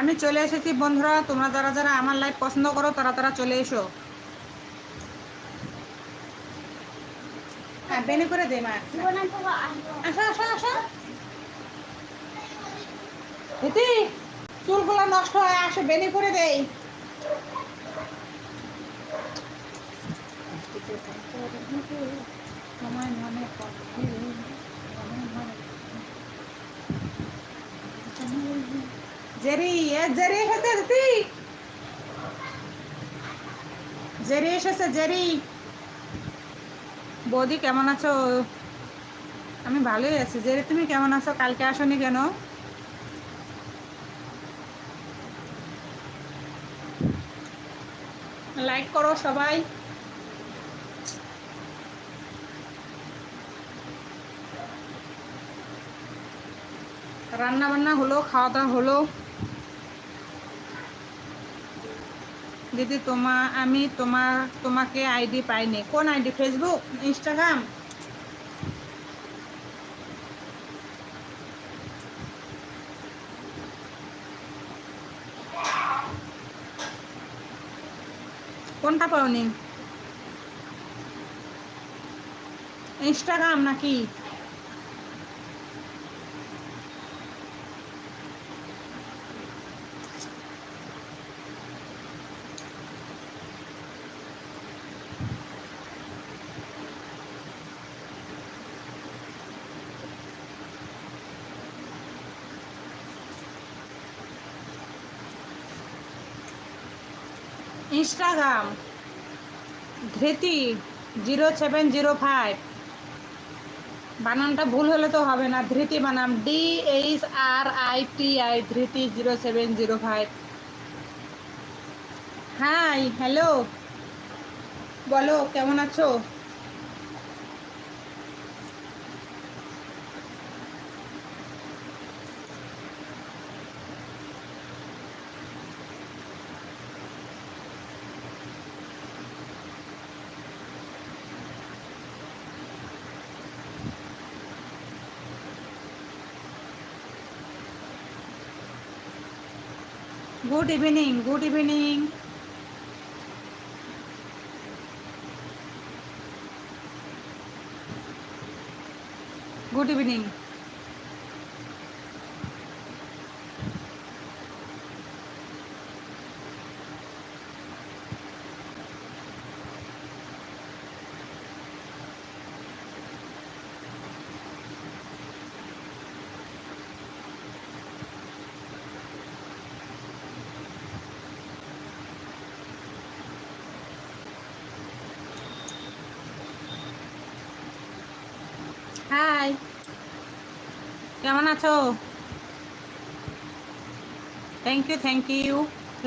আমি চলে এসেছি, বন্ধুরা। তোমরা যারা যারা আমার লাইভ পছন্দ করো, তারা তারা চলে এসো। হ্যাঁ চুলগুলো নষ্ট হয়, আসো, বেনে করে দেই। সময় মনে পড়ে সময় মনে জেরি এ জেরি এসেছে দিদি জেরি এসেছে জেরি বৌদি কেমন আছো আমি ভালোই আছি জেরি তুমি কেমন আছো কালকে আসনি কেন লাইক করো সবাই রান্না বান্না হলো খাওয়া দাওয়া হলো দিদি, তোমা, আমি তোমার তোমাকে আইডি পাইনি। কোন আইডি? ফেসবুক ইনস্টাগ্রাম কোনটা পাওনি? ইনস্টাগ্রাম নাকি? Instagram Dhriti zero seven zero five. বানানটা ভুল হলে তো হবে না, ধৃতি বানাম D H R I T I Dhriti zero seven zero five. Hi hello বলো, কেমন আছো? Good evening good evening good evening hi কেমন আছো? Thank you thank you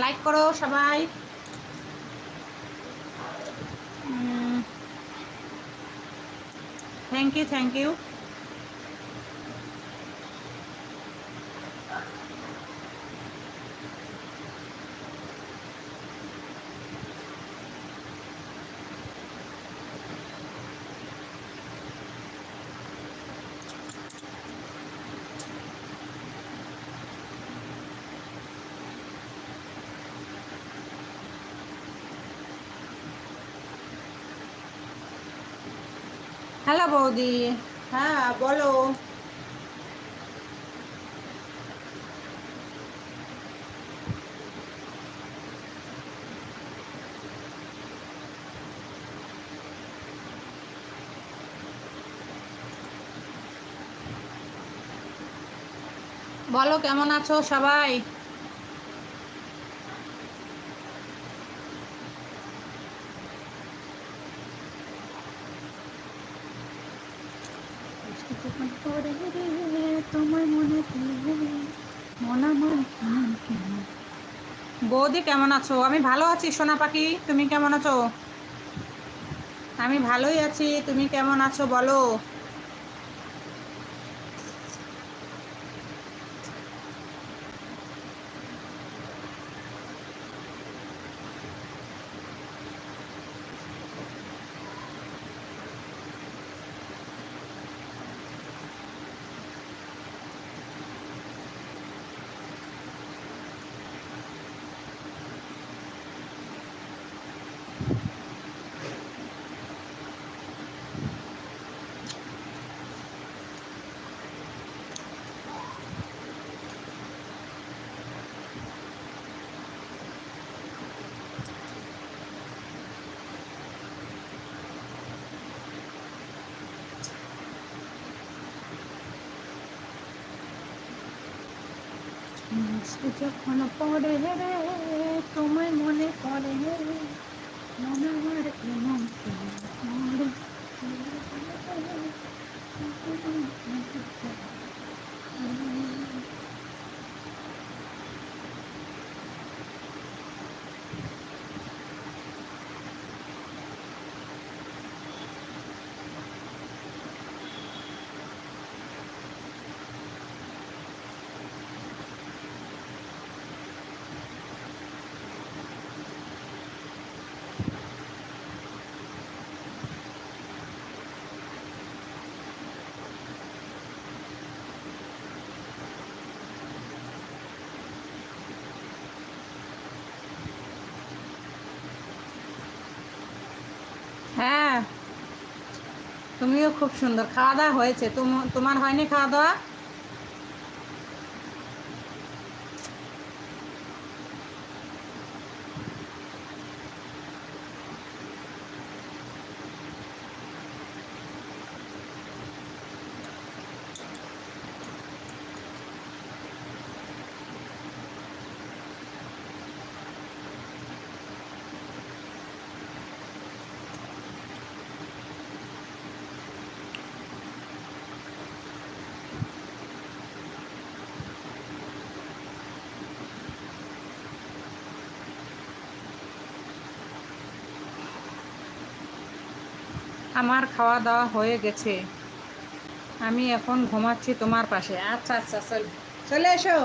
like করো সবাই। Thank you thank you hello বৌদি। হ্যাঁ বলো। বলো কেমন আছো সবাই তোমার মনে মনে মনে কেমন কেমন বৌদি, কেমন আছো? আমি ভালো আছি, সোনা পাখি। তুমি কেমন আছো? আমি ভালোই আছি। তুমি কেমন আছো? বলো। যখন পড়ে রে তোমায় মনে পড়ে রে মনে আমার কেমন কেমন পড়ে। হ্যাঁ তুমিও খুব সুন্দর। খাওয়া দাওয়া হয়েছে। তুম- তোমার হয়নি খাওয়া দাওয়া? আমার খাওয়া দাওয়া হয়ে গেছে। আমি এখন ঘুমাচ্ছি তোমার পাশে। আচ্ছা আচ্ছা চল। চলে এসো।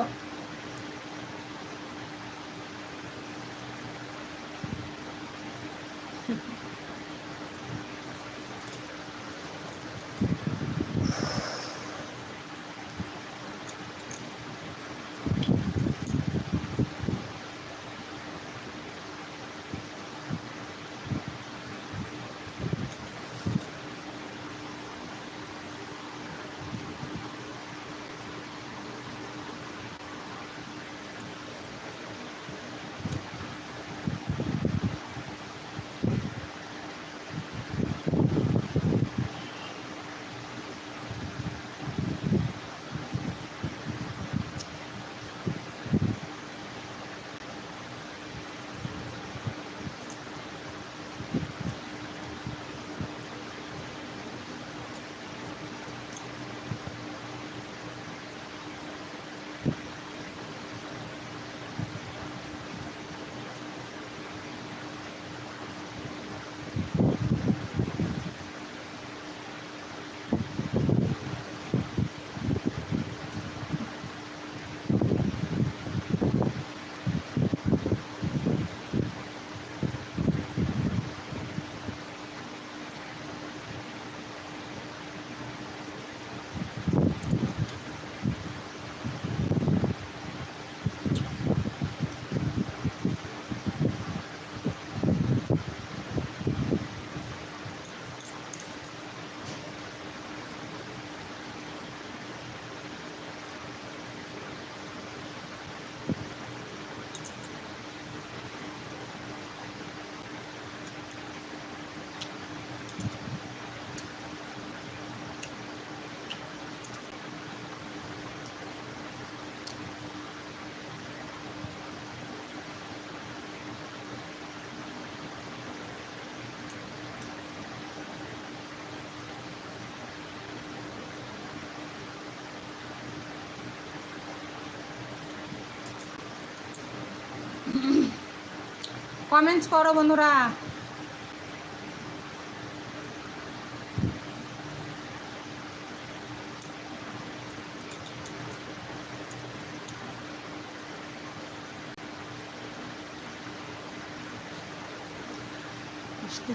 কমেন্টস করো বন্ধুরা।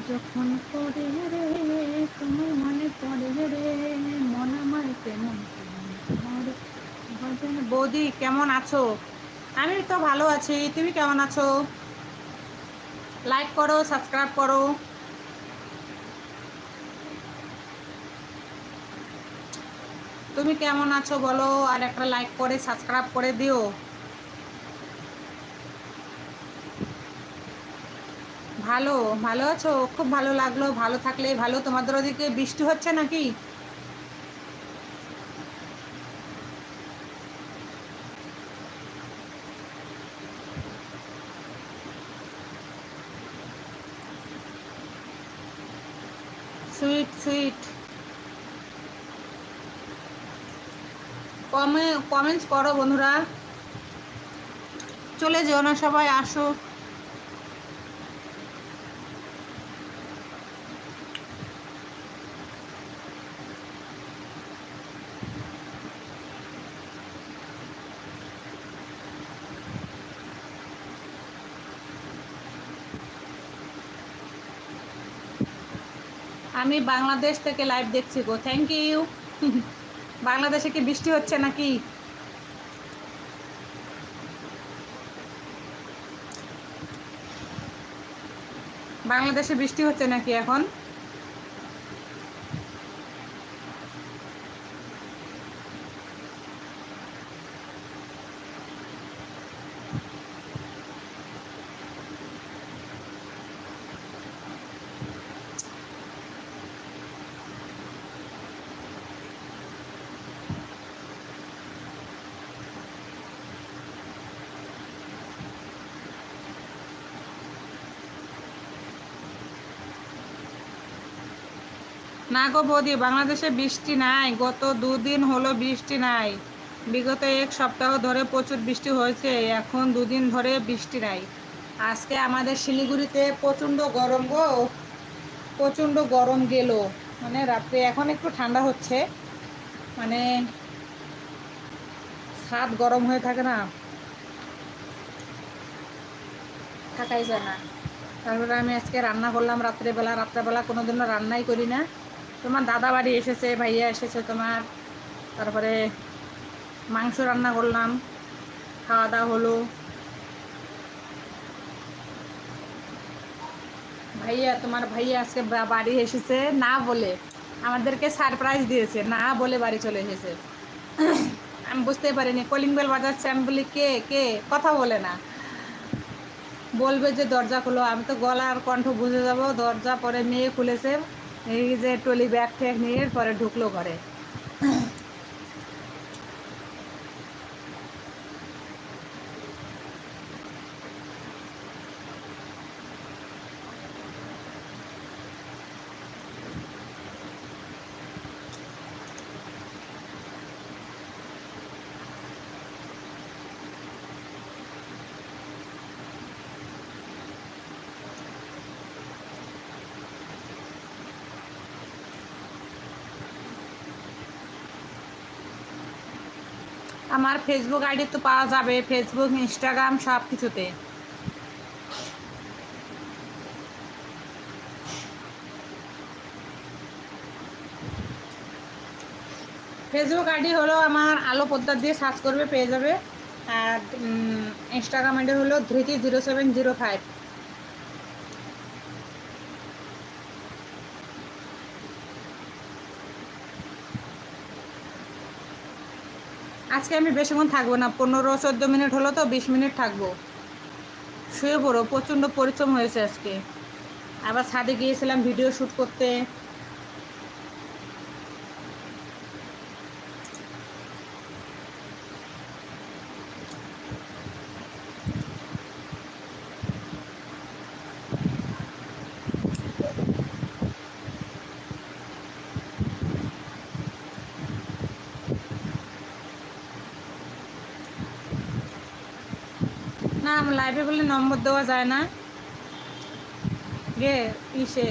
যখন পড়ে রে, তোমার মনে পড়ে রে, মন আমার কেমন বৌদি, কেমন আছো? আমি তো ভালো আছি। তুমি কেমন আছো? লাইক করো সাবস্ক্রাইব করো। তুমি কেমন আছো বলো? আর একটা লাইক করে সাবস্ক্রাইব করে দিও। ভালো ভালো আছো? খুব ভালো লাগল। ভালো থাকলে ভালো। তোমাদের ওদিকে বৃষ্টি হচ্ছে নাকি? কমেন্টস করো বন্ধুরা। চলে যেও না সবাই, আসো। আমি বাংলাদেশ থেকে লাইভ দেখছি গো থ্যাংক ইউ বাংলাদেশে কি বৃষ্টি হচ্ছে নাকি? বাংলাদেশে বৃষ্টি হচ্ছে নাকি এখন? না গো বৌদি, বাংলাদেশে বৃষ্টি নাই। গত দুদিন হলো বৃষ্টি নাই। বিগত এক সপ্তাহ ধরে প্রচুর বৃষ্টি হয়েছে। এখন দুদিন ধরে বৃষ্টি নাই। আজকে আমাদের শিলিগুড়িতে প্রচণ্ড গরম গো। প্রচণ্ড গরম গেল। মানে রাত্রে এখন একটু ঠান্ডা হচ্ছে। মানে ছাদ গরম হয়ে থাকে না। থাকাই যায় না। তারপরে আমি আজকে রান্না করলাম রাত্রেবেলা। রাত্রেবেলা কোনো দিনও রান্নাই করি না। তোমার দাদা বাড়ি এসেছে, ভাইয়া এসেছে তোমার। তারপরে মাংস রান্না করলাম, খাওয়া দাওয়া হলো। ভাইয়া, তোমার ভাইয়া আজকে বাড়ি এসেছে না বলে আমাদেরকে সারপ্রাইজ দিয়েছে, না বলে বাড়ি চলে এসেছে। আমি বুঝতে পারিনি, কলিং বেল বাজাচ্ছে। আমি বলি, কে কে? কথা বলে না। বলবে যে দরজা খুলো। আমি তো গলা আর কণ্ঠ বুঝে যাব। দরজা পরে মেয়ে খুলেছে। এই যে টলি ব্যাগ ট্যাগ নিয়ে পরে ঢুকলো ঘরে। আমার ফেসবুক আইডি তো পাওয়া যাবে। ফেসবুক ইনস্টাগ্রাম সব কিছুতে ফেসবুক আইডি হলো আমার আলো পদ্মার দিয়ে সার্চ করবে, পেয়ে যাবে। আর ইনস্টাগ্রাম আইডি হলো Dhriti zero seven zero five আজকে আমি বেশিক্ষণ থাকব না, পনেরো চোদ্দ মিনিট হলো তো বিশ মিনিট থাকব। শুয়ে পড়ো, প্রচণ্ড পরিশ্রম হয়েছে আজকে। আবার ছাদে গিয়েছিলাম ভিডিও শ্যুট করতে। লাইভে বলে নম্বর দেওয়া যায় না। গে ইসে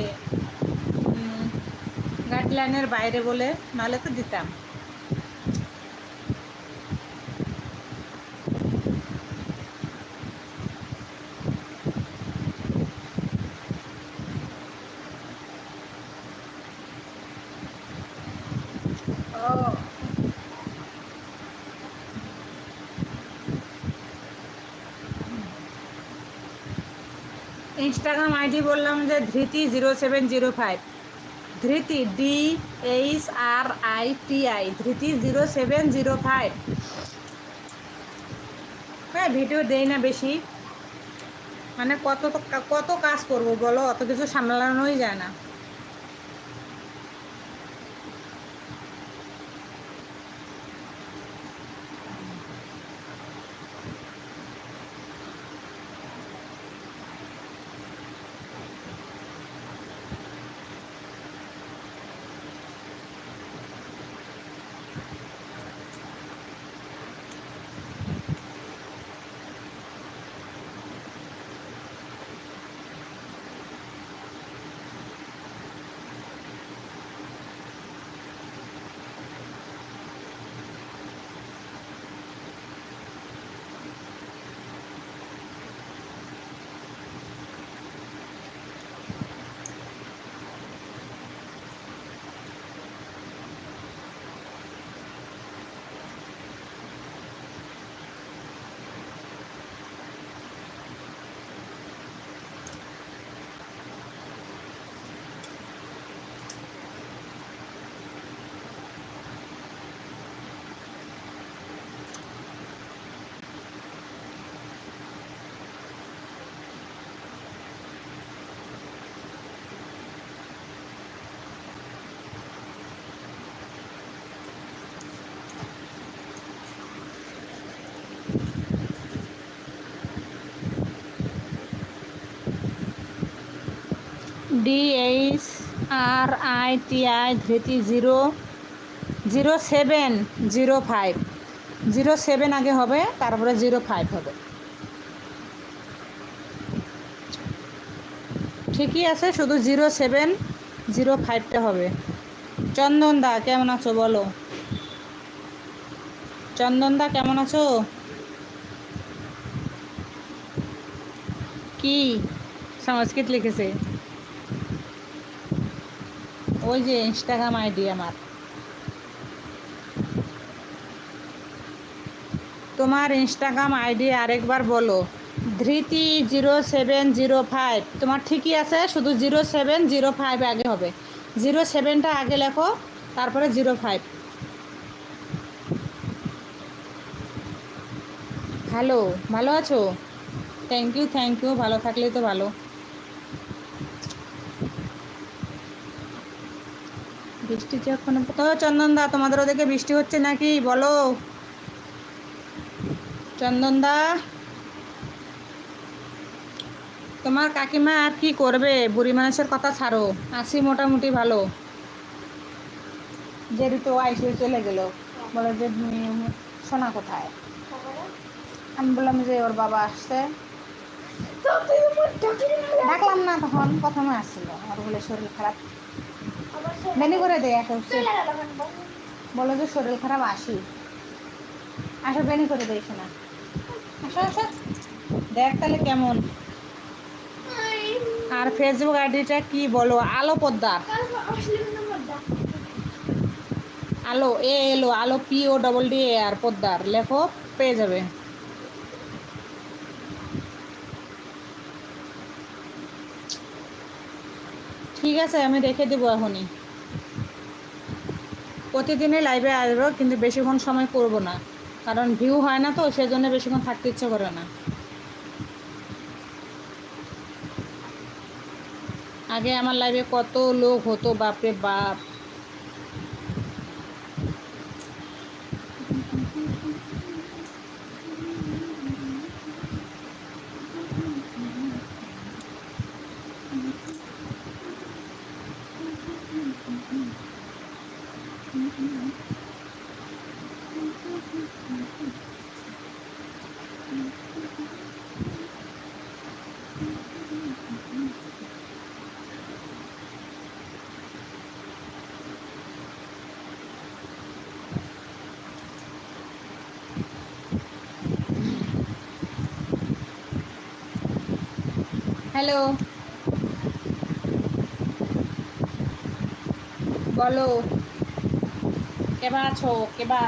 গাইডলাইনের বাইরে বলে নাহলে তো দিতাম ও ইনস্টাগ্রাম আইডি বললাম যে Dhriti zero seven zero five Dhriti D H R I T I Dhriti zero seven zero five হ্যাঁ ভিডিও দেই না বেশি। মানে কত কত কাজ করব বলো? অত কিছু সামলানোই যায় না। D H R I T I Dhriti zero zero seven zero five zero seven আগে হবে, তারপরে জিরো ফাইভ হবে। ঠিকই আছে, শুধু জিরো সেভেন জিরো ফাইভটা হবে। চন্দন দা, কেমন আছো বলো? চন্দন দা, কেমন আছো? কি? সংস্কৃত লিখেছে। ওই যে ইনস্টাগ্রাম আইডি আমার। তোমার ইনস্টাগ্রাম আইডি আরেকবার বলো। Dhriti zero seven zero five. তোমার ঠিকই আছে, শুধু জিরো সেভেন জিরো ফাইভ আগে হবে। জিরো সেভেনটা আগে লেখো, তারপরে জিরো ফাইভ। হ্যালো, ভালো আছো? থ্যাংক ইউ থ্যাংক ইউ ভালো থাকলেই তো ভালো। বৃষ্টি যখন তো চন্দনদা তোমাদের ওদিকে বৃষ্টি হচ্ছে নাকি? বলো। চন্দনদা তোমার কাকিমা আর কি করবে? বুড়ি মানুষের কথা ছাড়ো। আসি মোটামুটি ভালো। যে ঋতু আইসে চলে গেল। বলে যে সোনা কোথায়? আমি বললাম যে ওর বাবা আসছে। ডাকলাম না তখন প্রথমে আসছিল। আর বলে শরীর খারাপ। বেনি করে দে একটা বলো যে শরীর খারাপ, আসি। আসো বেনি করে দে, শোনা। আসো আসো। দেখ তাহলে কেমন। আর ফেসবুক আইডিটা কি বলো? আলো পদ্মার আলো, এ এলো আলো, P, O double D A, আর পদ্মার। লেখো, পেয়ে যাবে। ঠিক আছে, আমি রেখে দেবো এখনই। প্রতিদিনই লাইভে আসব, কিন্তু বেশিক্ষণ সময় করব না। কারণ ভিউ হয় না তো, সেজন্য বেশিক্ষণ থাকতে ইচ্ছে করে না। আগে আমার লাইভে কত লোক হতো, বাপরে বাপ। হ্যালো। বলো। কেবা আছো? কেবা?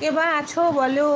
কেবা আছো? বলো।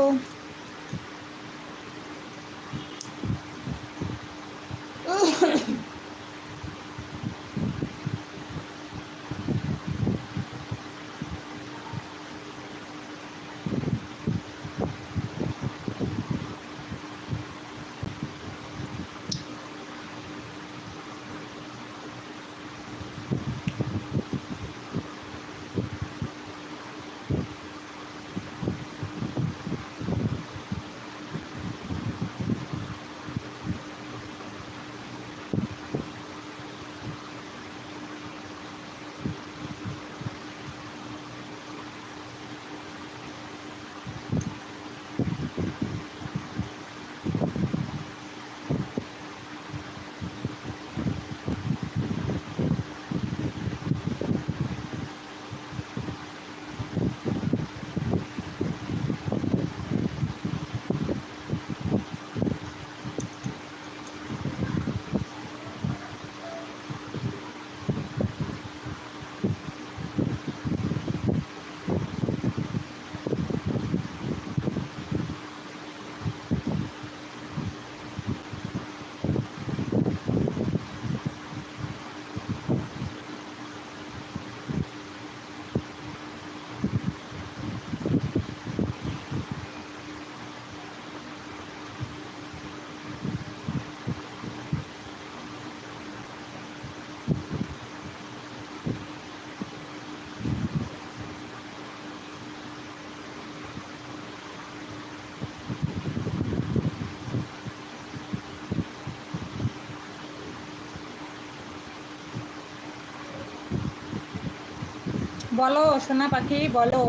বলো সোনা পাখি বলো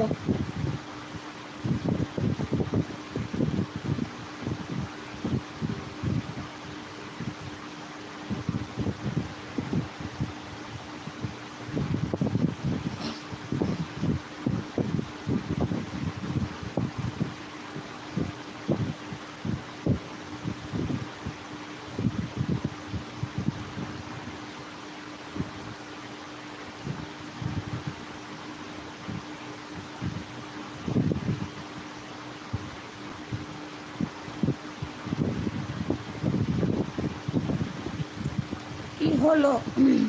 কি হলো?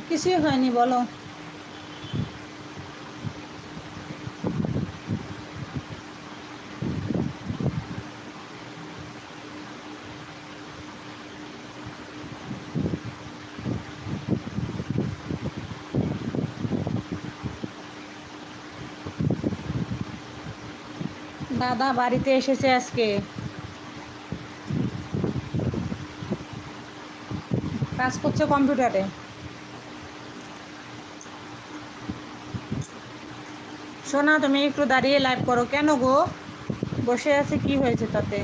কিছুই হয়নি বলো। দাদা বাড়িতে এসেছে আজকে। কাজ করছে কম্পিউটারে। শোনা, তুমি একটু দাঁড়িয়ে লাইভ করো। কেন গো? বসে আছে, কি হয়েছে তাতে?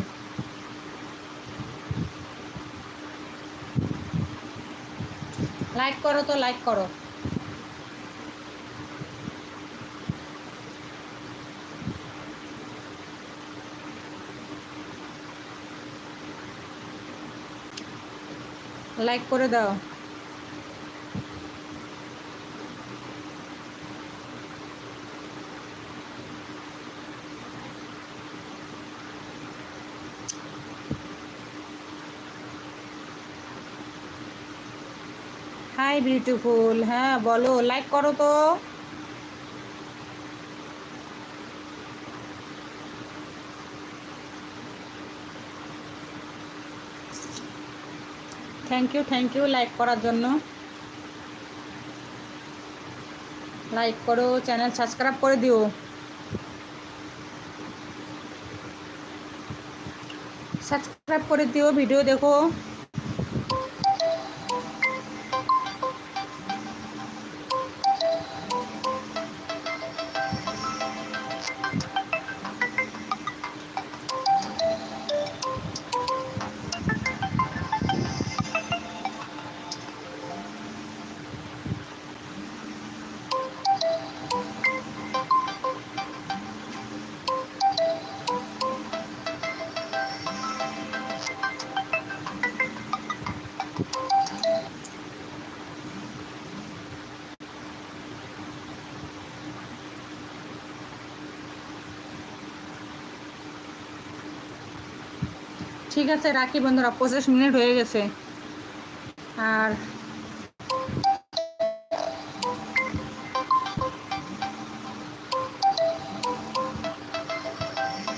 লাইক করো তো লাইক করো। লাইক করে দাও। হাই বিউটিফুল হ্যাঁ বলো লাইক করো তো। Thank you thank you like করার জন্য। লাইক করো চ্যানেল সাবস্ক্রাইব করে দিও। সাবস্ক্রাইব করে দিও ভিডিও দেখো। ঠিক আছে রাখি বন্ধুরা পঁচিশ মিনিট হয়ে গেছে। আর